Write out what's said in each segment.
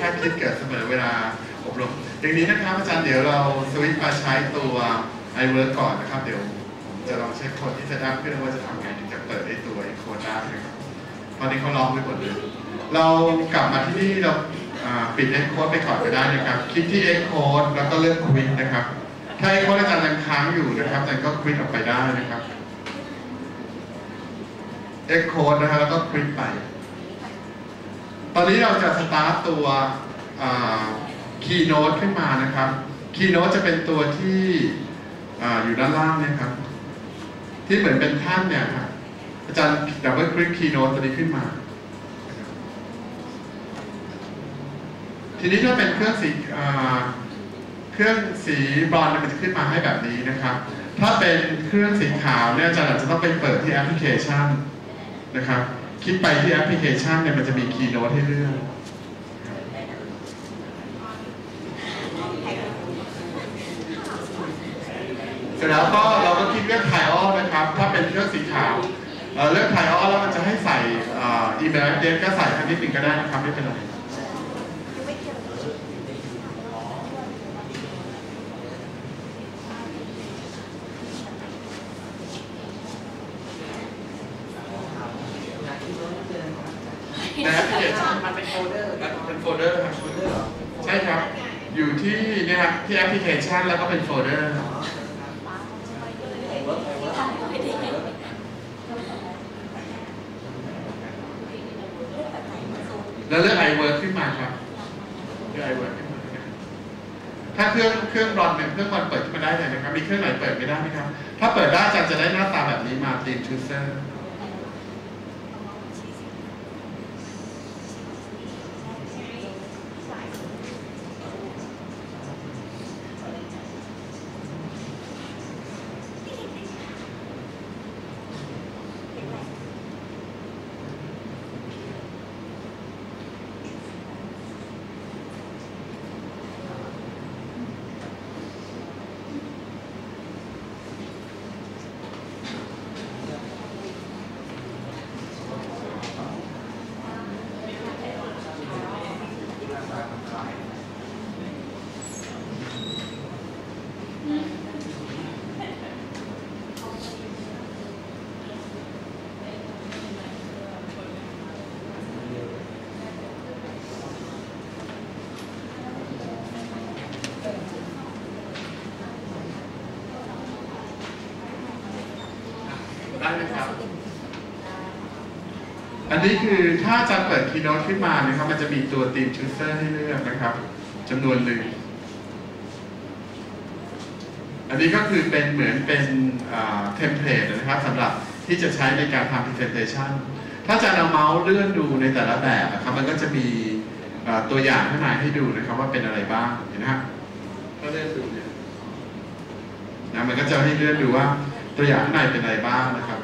คาดคิดเกิดเสมอเวลาอบรมอย่างนี้นะครับอาจารย์เดี๋ยวเราสวิตช์มาใช้ตัว iWork ก่อนนะครับ เดี๋ยวผมจะลองเช็คคนที่จะได้เพื่อว่าจะทำไงถึงจะเปิดไอ้ตัวไอโคดได้นะครับตอนนี้เขาล็อกไว้หมดเลยเรากลับมาที่นี่เราปิด X code ไปก่อนก็ได้นะครับ คลิกที่ X code แล้วก็เลือก Quit นะครับถ้า X code อาจารย์ยังค้างอยู่นะครับอาจารย์ก็ Quit ออกไปได้นะครับ X code นะครับแล้วก็ Quit ไป อนนี้เราจะสตาร์ตตัวคีย์โน้ตขึ้นมานะครับคีย์โน้ตจะเป็นตัวที่ออยู่ด้านล่างเนะครับ ที่เหมือนเป็นท่านเนี่ยครับอาจารย์ดับเบิลคลิกคีย์โน้ตตัวนี้ขึ้นมา ทีนี้ถ้าเป็นเครื่องสีเครื่องสีบอนมันจะขึ้นมาให้แบบนี้นะครับ ถ้าเป็นเครื่องสีขาวเนี่ยอาจารย์อาจจะต้องไปเปิดที่แอปพลิเคชันนะครับ คลิกไปที่แอปพลิเคชันเนี่ยมันจะมีคีย์โน้ตให้เลือกเสร็จแล้วก็เราก็คลิกเลือกถ่ายออนะครับ ถ้าเป็นเครื่องสีขาวเลือกถ่ายออแล้วมันจะให้ใส่อีเมลเดนก็ใส่ทันนิดหนึ่งก็ได้นะครับไม่เป็นไร ในแอปพลิเคชัน มันเป็นโฟลเดอร์ เป็นโฟลเดอร์ครับ โฟลเดอร์เหรอ ใช่ครับ อยู่ ที่เนี่ยครับที่แอปพลิเคชันแล้วก็เป็นโฟลเดอร์เวิร์กเวิร์กแล้วเลือก iWork ขึ้นมาครับเลือก iWork ขึ้นมาถ้าเครื่องเครื่องรอนเนี่ยเครื่องรอนเปิดขึ้นมาได้เลยนะครับ มีเครื่องไหนเปิดไม่ได้ไหมครับ ถ้าเปิดได้อาจารย์จะได้หน้าตาแบบนี้มาตีมชูเซอร์ นนี้คือถ้าอาจารย์เปิดคีย์โน้ตขึ้นมานะครับ มันจะมีตัวตีมชูเซอร์ให้เลือกนะครับจำนวนหนึ่งอันนี้ก็คือเป็นเหมือนเป็นเทมเพลตนะครับสำหรับที่จะใช้ในการทำ presentation ถ้าอาจารย์เอาเมาส์เลื่อนดูในแต่ละแบบนะครับ มันก็จะมีอ่าตัวอย่างข้างในให้ดูนะครับว่าเป็นอะไรบ้างเห็นไหมครับก็เลื่อนดูเนี่ยนะมันก็จะให้เลื่อนดูว่าตัวอย่างข้างในเป็นอะไรบ้างนะครับ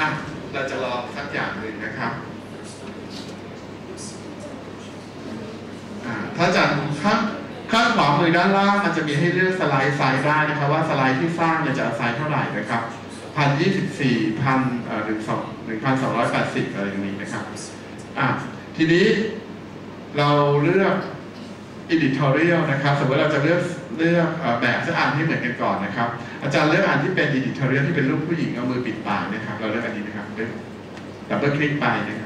อะ เราจะลองสักอย่างหนึ่งนะครับ อ่า ถ้าจากข้างข้างขวามือด้านล่างมันจะมีให้เลือกสไลด์ไซส์ได้นะครับว่าสไลด์ที่สร้างเนี่ยจะอาไซส์เท่าไหร่นะครับพันยี่สิบสี่พันเอ่อหนึ่งสองหนึ่งพันสองร้อยแปดสิบอะไรอย่างนี้นะครับอะทีนี้เราเลือก editorial นะครับ สมมติเราจะเลือกเลือกแบบสักอันที่เหมือนกันก่อนนะครับ อาจารย์เลือกอันที่เป็น editorial ที่เป็นรูปผู้หญิงเอามือปิดปากนะครับ เราเลือกอันนี้นะครับเลือกดับเบิลคลิกไปนะครับ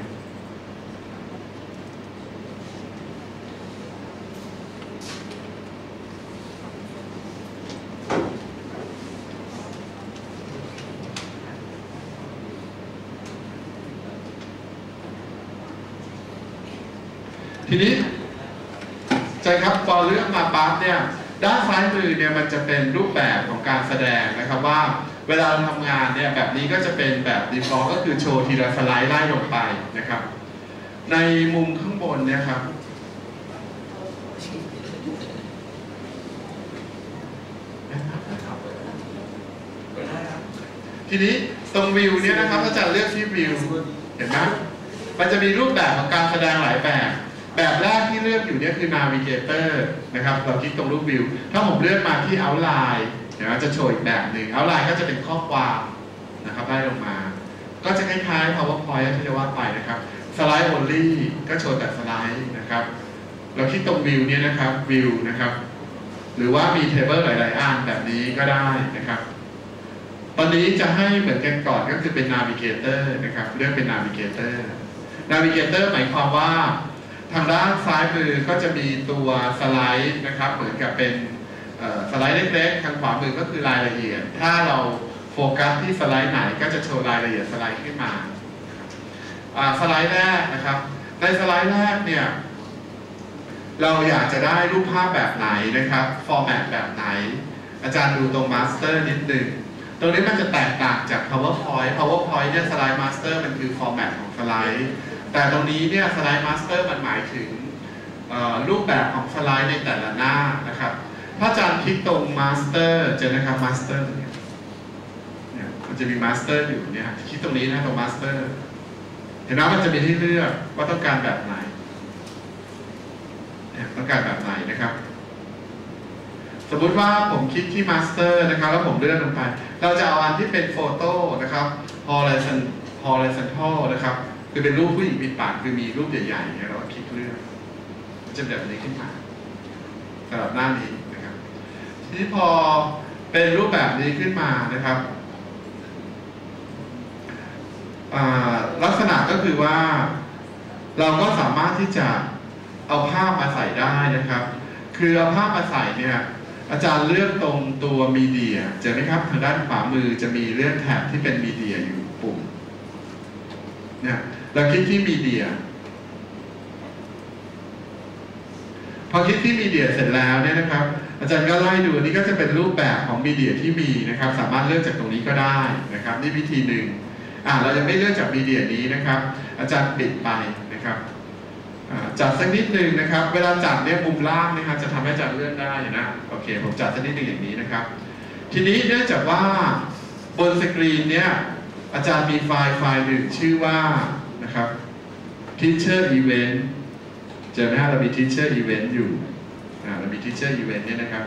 ทีนี้ใจครับพอเลือกมาปั๊บเนี่ยด้านซ้ายมือเนี่ยมันจะเป็นรูปแบบของการแสดงนะครับว่าเวลาเราทำงานเนี่ยแบบนี้ก็จะเป็นแบบ default ก็คือโชว์ทีละสไลด์ไล่ลงไปนะครับ ในมุมข้างบนเนี่ยครับเปิดได้ครับทีนี้ตรงวิวเนี่ยนะครับถ้าจะเลือกที่วิวเห็นไหมมันจะมีรูปแบบของการแสดงหลายแบบ แบบแรกที่เลือกอยู่เนี่ยคือ navigator นะครับ เราคลิกตรงรูปวิว ถ้าผมเลือนมาที่ outline เดี๋ยวจะโชว์อีกแบบหนึ่งเอาไลน์ก็จะเป็นข้อความนะครับไล่ลงมา ก็จะคล้ายๆ powerpoint ที่จะว่าไปนะครับสไลด์ only ก็โชว์แต่สไลด์นะครับ เราคลิกตรงวิวเนี่ยนะครับวิวนะครับ หรือว่ามีเทเบิลหลายๆอันแบบนี้ก็ได้นะครับ ตอนนี้จะให้เหมือนกันก่อนก็คือเป็น navigator นะครับ เลือกเป็น navigator navigator หมายความว่า ทางด้านซ้ายมือก็จะมีตัวสไลด์นะครับ เหมือนกับเป็นสไลด์เล็กๆ ทางขวามือก็คือรายละเอียด ถ้าเราโฟกัสที่สไลด์ไหนก็จะโชว์รายละเอียดสไลด์ขึ้นมาอ่าสไลด์แรกนะครับ ในสไลด์แรกเนี่ยเราอยากจะได้รูปภาพแบบไหนนะครับ ฟอร์แมตแบบไหน อาจารย์ดูตรงมาสเตอร์นิดนึงตรงนี้มันจะแตกต่างจาก PowerPoint PowerPoint เนี่ยสไลด์มาสเตอร์มันคือฟอร์แมตของสไลด์ แต่ตรงนี้เนี่ยสไลด์มาสเตอร์มันหมายถึงรูปแบบของสไลด์ในแต่ละหน้านะครับถ้าอาจารย์คลิกตรงมาสเตอร์เจอนะครับมาสเตอร์เนี่ยเนี่ยมันจะมีมาสเตอร์อยู่เนี่ยคลิกตรงนี้นะตรงมาสเตอร์เห็นไหมมันจะมีให้เลือกว่าต้องการแบบไหนเนี่ยต้องการแบบไหนนะครับสมมุติว่าผมคลิกที่มาสเตอร์นะครับ แล้วผมเลื่อนลงไป เราจะเอาอันที่เป็นโฟโต้นะครับ horizon horizontal นะครับ คือเป็นรูปผู้หญิงปิดปากคือมีรูปใหญ่ๆเนี่ยเราคลิกเลือกมันจะแบบนี้ขึ้นมาสำหรับหน้านี้นะครับ ทีนี้พอเป็นรูปแบบนี้ขึ้นมานะครับลักษณะก็คือว่าเราก็สามารถที่จะเอาภาพมาใส่ได้นะครับ คือเอาภาพมาใส่เนี่ยอาจารย์เลือกตรงตัวมีเดียจอไหมครับทางด้านขวามือจะมีเลือกแท็บที่เป็นมีเดียอยู่ปุ่มเนี่ย เราคลิกที่มีเดีย พอคลิกที่มีเดียเสร็จแล้วเนี่ยนะครับ อาจารย์ก็ไล่ดูอันนี้ก็จะเป็นรูปแบบของมีเดียที่มีนะครับ สามารถเลือกจากตรงนี้ก็ได้นะครับ นี่วิธีหนึ่งอ่าเรายังไม่เลือกจากมีเดียนี้นะครับ อาจารย์ปิดไปนะครับจัดสักนิดหนึ่งนะครับ เวลาจัดเนี่ยมุมล่างนะครับจะทำให้อาจารย์เลื่อนได้นะโอเค ผมจัดสักนิดหนึ่งอย่างนี้นะครับ ทีนี้เนื่องจากว่าบนสกรีนเนี่ยอาจารย์มีไฟล์ไฟล์หนึ่งชื่อว่า นะครับ teacher event เจอไหมฮะเรามี teacher event อยู่เรามี teacher event เนี่ยนะครับ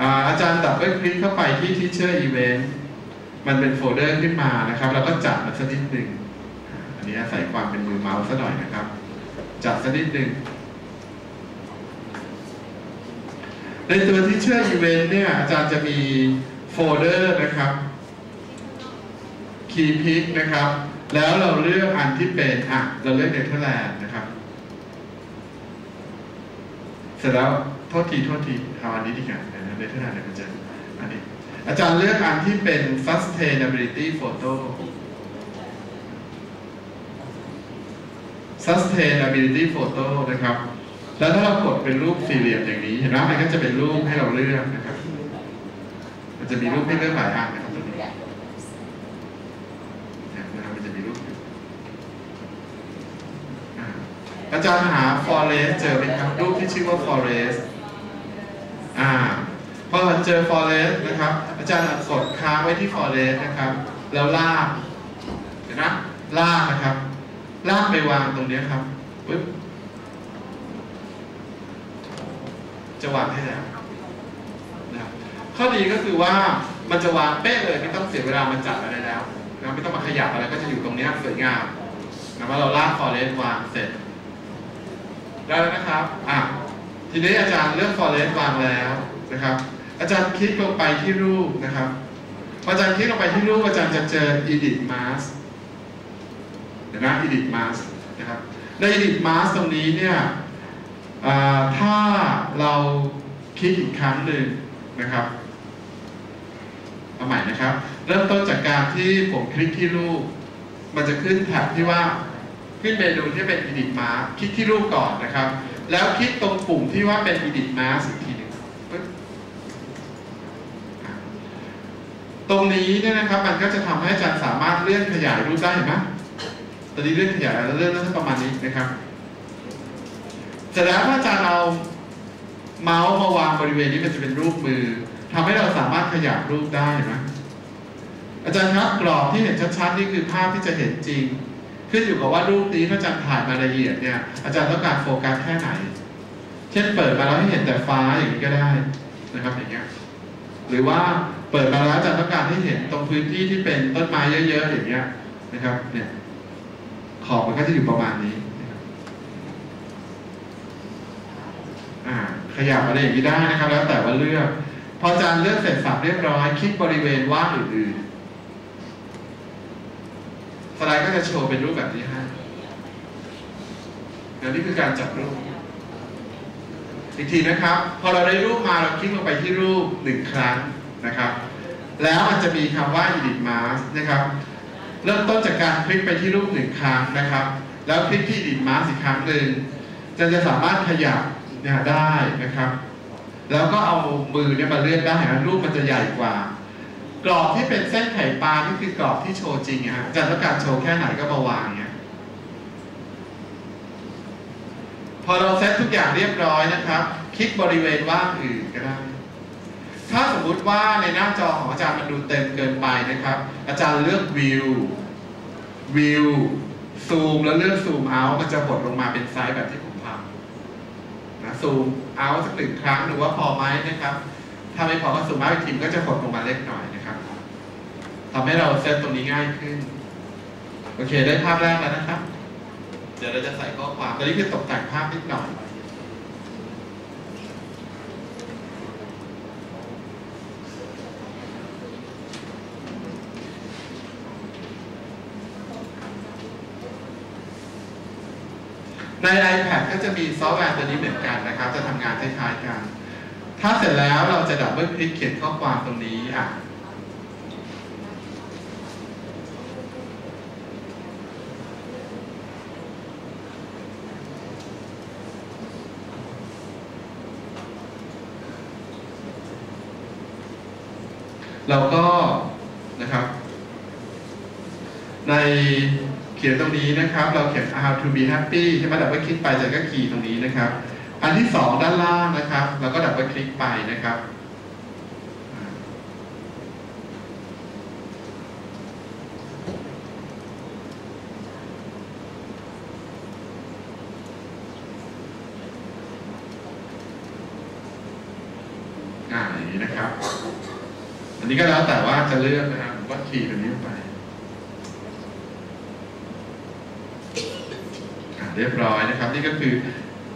อาอาจารย์ดับเบิลคลิกเข้าไปที่ teacher event มันเป็นโฟลเดอร์ขึ้นมานะครับ แล้วก็จัดมันสักนิดหนึ่งอันนี้อาศัยความเป็นมือเมาส์ซะหน่อยนะครับ จัดสักนิดหนึ่งในตัว teacher event เนี่ยอาจารย์จะมีโฟลเดอร์นะครับคีย์พิกนะครับ แล้วเราเลือกอันที่เป็นอะเราเลือกเนเธอร์แลนด์นะครับ เสร็จแล้วโทษทีโทษทีเอาอันนี้ดีกว่าเนเนเธอร์แลนด์เดี๋ยวมันจะอันนี้ อาจารย์เลือกอันที่เป็น sustainability photo sustainability photo นะครับ แล้วถ้าเรากดเป็นรูปสี่เหลี่ยมอย่างนี้ เห็นไหมมันก็จะเป็นรูปให้เราเลือกนะครับ มันจะมีรูปให้เลือกหลายอันนะครับตรงนี้นะครับมันจะมีรูปอยู่อ่า อาจารย์หา forest เจอไหมครับรูปที่ชื่อว่า forest อ่าพอเจอ forest นะครับ อาจารย์กดค้างไว้ที่ forest นะครับ แล้วลากเห็นไหมลากนะครับ ลากไปวางตรงนี้ครับปึ๊บจะวางให้แล้วนะครับข้อดีก็คือว่ามันจะวางเป๊ะเลยไม่ต้องเสียเวลามันจัดอะไรแล้วนะไม่ต้องมาขยับอะไรก็จะอยู่ตรงนี้สวยงามนะว่าเราลากฟอเรสต์วางเสร็จ ได้แล้วนะครับอะทีนี้อาจารย์เลือกฟอร์เรสต์วางแล้วนะครับ อาจารย์คลิกลงไปที่รูปนะครับพออาจารย์คลิกลงไปที่รูปอาจารย์จะเจอ edit mask เห็นไหม edit mask นะครับใน edit mask ตรงนี้เนี่ยถ้าเราคลิกอีกครั้งหนึ่งนะครับเอาใหม่นะครับ เริ่มต้นจากการที่ผมคลิกที่รูป มันจะขึ้นแท็บที่ว่า ขึ้นเมนูที่เป็น edit mask คลิกที่รูปก่อนนะครับ แล้วคลิกตรงปุ่มที่ว่าเป็น edit mask อีกทีหนึงปึ๊บอะตรงนี้เนี่ยนะครับ มันก็จะทำให้อาจารย์สามารถเลื่อนขยายรูปได้เห็นไหมตอนนี้เลื่อนขยายแล้วเลื่อนได้ประมาณนี้นะครับเสร็จแล้วถ้าอาจารย์เอาเมาส์มาวางบริเวณนี้มันจะเป็นรูปมือทำให้เราสามารถขยับรูปได้เห็นไหมอาจารย์ครับกรอบที่เห็นชัดๆนี่คือภาพที่จะเห็นจริง ขึ้นอยู่กับว่ารูปนี้ถ้าอาจารย์ถ่ายมาละเอียดเนี่ย อาจารย์ต้องการโฟกัสแค่ไหน เช่นเปิดมาแล้วให้เห็นแต่ฟ้าอย่างนี้ก็ได้นะครับอย่างเงี้ยหรือว่าเปิดมาแล้วอาจารย์ต้องการให้เห็นตรงพื้นที่ที่เป็นต้นไม้เยอะๆอย่างเงี้ยนะครับเนี่ยขอบมันก็จะอยู่ประมาณนี้อ่าขยับอะไรอย่างนี้ได้นะครับ แล้วแต่ว่าเลือก พออาจารย์เลือกเสร็จสับเรียบร้อยคลิกบริเวณว่างอื่นๆ สไลด์ก็จะโชว์เป็นรูปแบบนี้ให้แล้วนี่คือการจับรูป อีกทีนะครับ พอเราได้รูปมาเราคลิกลงไปที่รูปหนึ่งครั้งนะครับ แล้วมันจะมีคำว่า edit mask นะครับ เริ่มต้นจากการคลิกไปที่รูปหนึ่งครั้งนะครับ แล้วคลิกที่ edit mask อีกครั้งหนึ่งจะจะสามารถขยับได้นะครับ แล้วก็เอามือเนี่ยมาเลื่อนได้เห็นไหมรูปมันจะใหญ่กว่า กรอบที่เป็นเส้นไข่ปลานี่คือกรอบที่โชว์จริงอะฮะอาจารย์ต้องการโชว์แค่ไหนก็มาวางเงี้ยพอเราเซตทุกอย่างเรียบร้อยนะครับ คลิกบริเวณว่างอื่นก็ได้ ถ้าสมมุติว่าในหน้าจอของอาจารย์มันดูเต็มเกินไปนะครับ อาจารย์เลือกวิววิวซูมแล้วเลือกซูมเอามันจะหดลงมาเป็นไซส์แบบที่ผมทำนะซูมเอาสักหนึ่งครั้งหรือว่าพอไหมนะครับ ถ้าไม่พอก็ซูมเอาอีกทีมนก็จะหดลงมาเล็กหน่อย ทำให้เราเซตตรงนี้ง่ายขึ้น โอเค ได้ภาพแรกแล้วนะครับ เดี๋ยวเราจะใส่ข้อความตอนนี้คือตกแต่งภาพนิดหน่อยใน iPad ก็จะมีซอฟต์แวร์ตัวนี้เหมือนกันนะครับ จะทำงานคล้ายๆกัน ถ้าเสร็จแล้วเราจะดับเบิลคลิกเขียนข้อความตรงนี้อะ เราก็นะครับ ในเขียนตรงนี้นะครับ เราเขียน how to be happy ใช่ไหมดับเบิลคลิกไปจะก็คีย์ตรงนี้นะครับ อันที่สองด้านล่างนะครับ เราก็ดับเบิลคลิกไปนะครับอ่าอย่างนี้นะครับ อันนี้ก็แล้วแต่ว่าจะเลือกนะครับว่าคีย์ตัวนี้ไปเรียบร้อยนะครับ นี่ก็คือ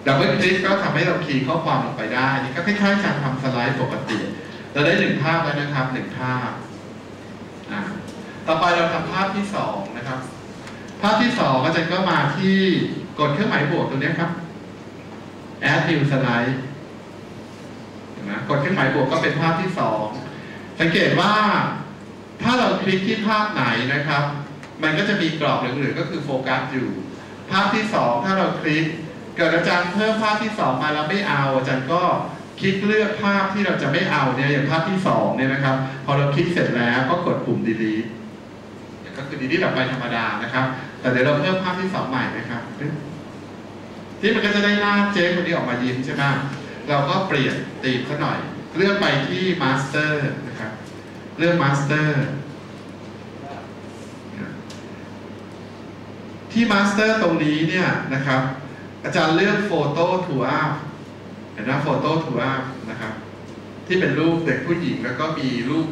ดับเบิลคลิกก็ทำให้เราคีย์ข้อความลงไปได้ นี่ก็คล้ายๆการทำสไลด์ปกติเราได้หนึ่งภาพแล้วนะครับหนึ่งภาพต่อไปเราทำภาพที่สองนะครับ ภาพที่สองก็จะก็มาที่กดเครื่องหมายบวกตรงนี้ครับ add new slide นไหมกดเครื่องหมายบวกก็เป็นภาพที่สอง สังเกตว่าถ้าเราคลิกที่ภาพไหนนะครับ มันก็จะมีกรอบเหลืองๆก็คือโฟกัสอยู่ ภาพที่สองถ้าเราคลิก เกิดอาจารย์เพิ่มภาพที่สองมาแล้วไม่เอา อาจารย์ก็คลิกเลือกภาพที่เราจะไม่เอาเนี่ยอย่างภาพที่สองเนี่ยนะครับ พอเราคลิกเสร็จแล้วก็กดปุ่ม delete ก็คือ delete ออกไปธรรมดานะครับ แต่เดี๋ยวเราเพิ่มภาพที่สองใหม่นะครับที่มันก็จะได้หน้าเจ๊คนนี้ออกมายิ้มใช่ไหมเราก็เปลี่ยนตีมเขาหน่อย เลือกไปที่มาสเตอร์นะครับ เลือก Master ที่มาสเตอร์ตรงนี้เนี่ยนะครับ อาจารย์เลือก Photo to Up เห็นไหม Photo to Up นะครับ ที่เป็นรูปเด็กผู้หญิงแล้วก็มีรูป